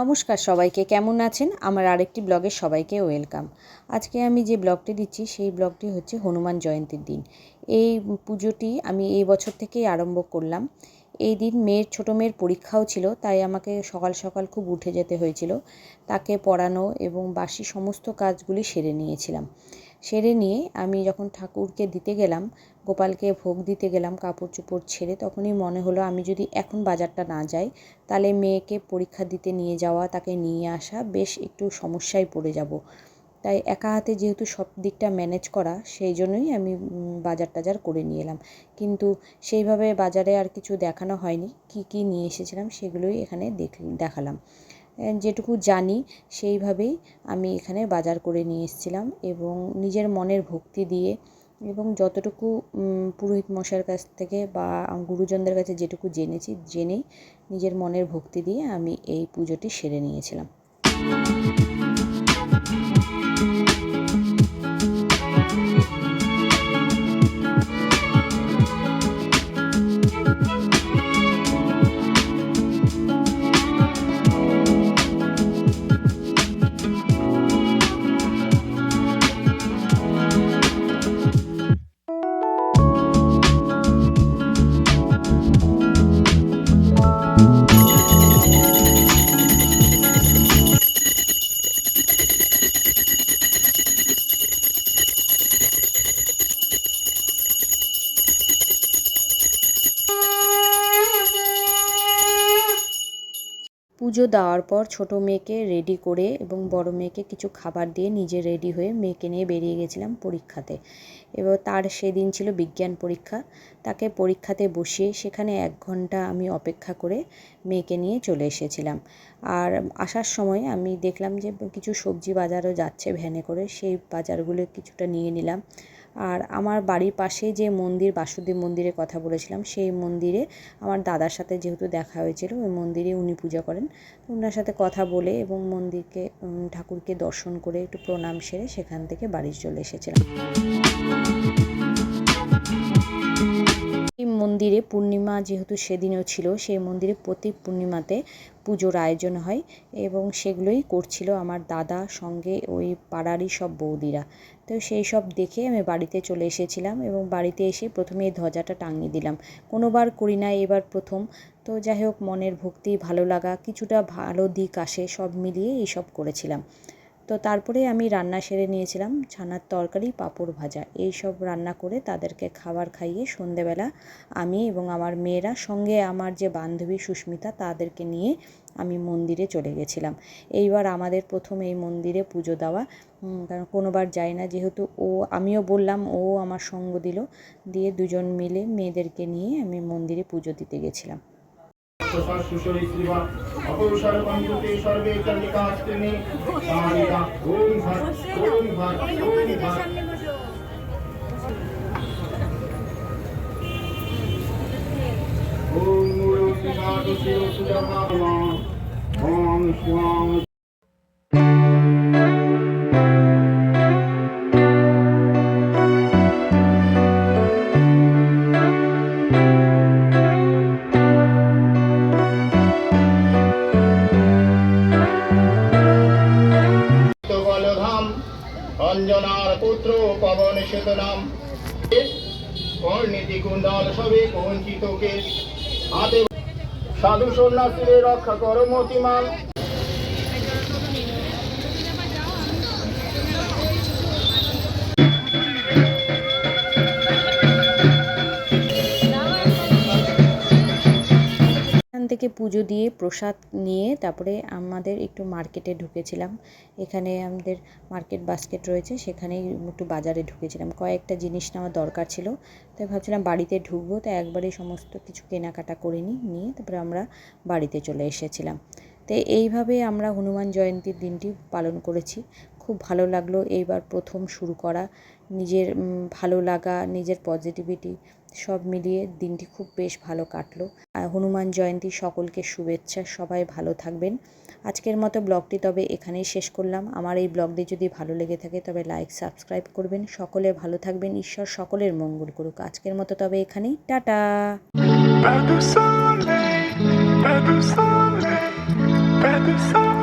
নমস্কার সবাইকে, কেমন আছেন? আমার আরেকটি ব্লগে সবাইকে ওয়েলকাম। আজকে আমি যে ব্লগটি দিচ্ছি, সেই ব্লগটি হচ্ছে হনুমান জয়ন্তীর দিন। এই পুজোটি আমি এই বছর থেকেই আরম্ভ করলাম। এই দিন মেয়ের, ছোটো মেয়ের পরীক্ষাও ছিল, তাই আমাকে সকাল সকাল খুব উঠে যেতে হয়েছিল। তাকে পড়ানো এবং বাসি সমস্ত কাজগুলি সেরে নিয়েছিলাম। সেরে নিয়ে আমি যখন ঠাকুরকে দিতে গেলাম, গোপালকে ভোগ দিতে গেলাম কাপড় চোপড় ছেড়ে, তখনই মনে হলো আমি যদি এখন বাজারটা না যাই, তাহলে মেয়েকে পরীক্ষা দিতে নিয়ে যাওয়া, তাকে নিয়ে আসা বেশ একটু সমস্যায় পড়ে যাব। তাই একা হাতে যেহেতু সব দিকটা ম্যানেজ করা, সেই জন্যই আমি বাজার টাজার করে নিয়ে এলাম। কিন্তু সেইভাবে বাজারে আর কিছু দেখানো হয়নি, কি কি নিয়ে এসেছিলাম সেগুলোই এখানে দেখ দেখালাম। যেটুকু জানি, সেইভাবেই আমি এখানে বাজার করে নিয়ে এসেছিলাম এবং নিজের মনের ভক্তি দিয়ে এবং যতটুকু পুরোহিত মশার কাছ থেকে বা গুরুজনদের কাছে যেটুকু জেনেছি, জেনেই নিজের মনের ভক্তি দিয়ে আমি এই পুজোটি সেরে নিয়েছিলাম। পুজো দেওয়ার পর ছোটো মেয়েকে রেডি করে এবং বড় মেয়েকে কিছু খাবার দিয়ে নিজে রেডি হয়ে মেয়েকে নিয়ে বেরিয়ে গেছিলাম পরীক্ষাতে। এবার তার সেদিন ছিল বিজ্ঞান পরীক্ষা। তাকে পরীক্ষাতে বসিয়ে সেখানে এক ঘণ্টা আমি অপেক্ষা করে মেয়েকে নিয়ে চলে এসেছিলাম। আর আসার সময় আমি দেখলাম যে কিছু সবজি বাজারও যাচ্ছে ভ্যানে করে। সেই বাজারগুলো কিছুটা নিয়ে নিলাম। আর আমার বাড়ির পাশে যে মন্দির, বাসুদেব মন্দিরের কথা বলেছিলাম, সেই মন্দিরে আমার দাদার সাথে যেহেতু দেখা হয়েছিল, ওই মন্দিরে উনি পূজা করেন। ওনার সাথে কথা বলে এবং মন্দিরকে ঠাকুরকে দর্শন করে একটু প্রণাম সেরে সেখান থেকে বাড়ি চলে এসেছিলাম। মন্দিরে পূর্ণিমা যেহেতু সেদিনও ছিল, সেই মন্দিরে প্রতি পূর্ণিমাতে পুজোর আয়োজন হয় এবং সেগুলোই করছিল আমার দাদা, সঙ্গে ওই পাড়ারই সব বৌদিরা। তো সেই সব দেখে আমি বাড়িতে চলে এসেছিলাম এবং বাড়িতে এসে প্রথমে এই ধ্বজাটা টাঙিয়ে দিলাম। কোনোবার করি না এবার প্রথম। তো যাই হোক, মনের ভক্তি ভালো লাগা, কিছুটা ভালো দিক আসে, সব মিলিয়ে এইসব করেছিলাম। তো তারপরে আমি রান্না সেরে নিয়েছিলাম ছানার তরকারি, পাঁপড় ভাজা। এই সব রান্না করে তাদেরকে খাবার খাইয়ে সন্ধেবেলা আমি এবং আমার মেয়েরা সঙ্গে আমার যে বান্ধবী সুস্মিতা তাদেরকে নিয়ে আমি মন্দিরে চলে গেছিলাম। এইবার আমাদের প্রথম এই মন্দিরে পুজো দেওয়া কারণ কোনোবার যাই না। যেহেতু ও, আমিও বললাম ও আমার সঙ্গ দিল। দিয়ে দুজন মিলে মেয়েদেরকে নিয়ে আমি মন্দিরে পুজো দিতে গেছিলাম। প্রসাদ সুশরী শ্রীবা অপরুষার পঞ্চতে সর্বে চন্ডিকাস্ত্রিণী কালিকা। ওম ভাট ওম ভাট ওম ভাট ওম মূলো শ্রীনাথ শির সুজমা ওম স্বাম। সেতনাম নীতি হাতে সাধু সন্ন্যাসীরে রক্ষা করো মতিমান থেকে পুজো দিয়ে প্রসাদ নিয়ে তারপরে আমাদের একটু মার্কেটে ঢুকেছিলাম। এখানে আমাদের মার্কেট বাস্কেট রয়েছে, সেখানেই একটু বাজারে ঢুকেছিলাম। কয়েকটা জিনিস নেওয়া দরকার ছিল, তাই ভাবছিলাম বাড়িতে ঢুকবো, তাই একবারে সমস্ত কিছু কেনাকাটা করে নিই নিয়ে তারপরে আমরা বাড়িতে চলে এসেছিলাম। তো এইভাবে আমরা হনুমান জয়ন্তীর দিনটি পালন করেছি। খুব ভালো লাগল এইবার প্রথম শুরু করা। নিজের ভালো লাগা, নিজের পজিটিভিটি সব মিলিয়ে দিনটি খুব বেশ ভালো কাটলো। আর হনুমান জয়ন্তী সকলকে শুভেচ্ছা, সবাই ভালো থাকবেন। আজকের মতো ব্লগটি তবে এখানেই শেষ করলাম। আমার এই ব্লগটি যদি ভালো লেগে থাকে তবে লাইক সাবস্ক্রাইব করবেন। সকলে ভালো থাকবেন, ঈশ্বর সকলের মঙ্গল করুক। আজকের মতো তবে এখানেই, টাটা! Better side.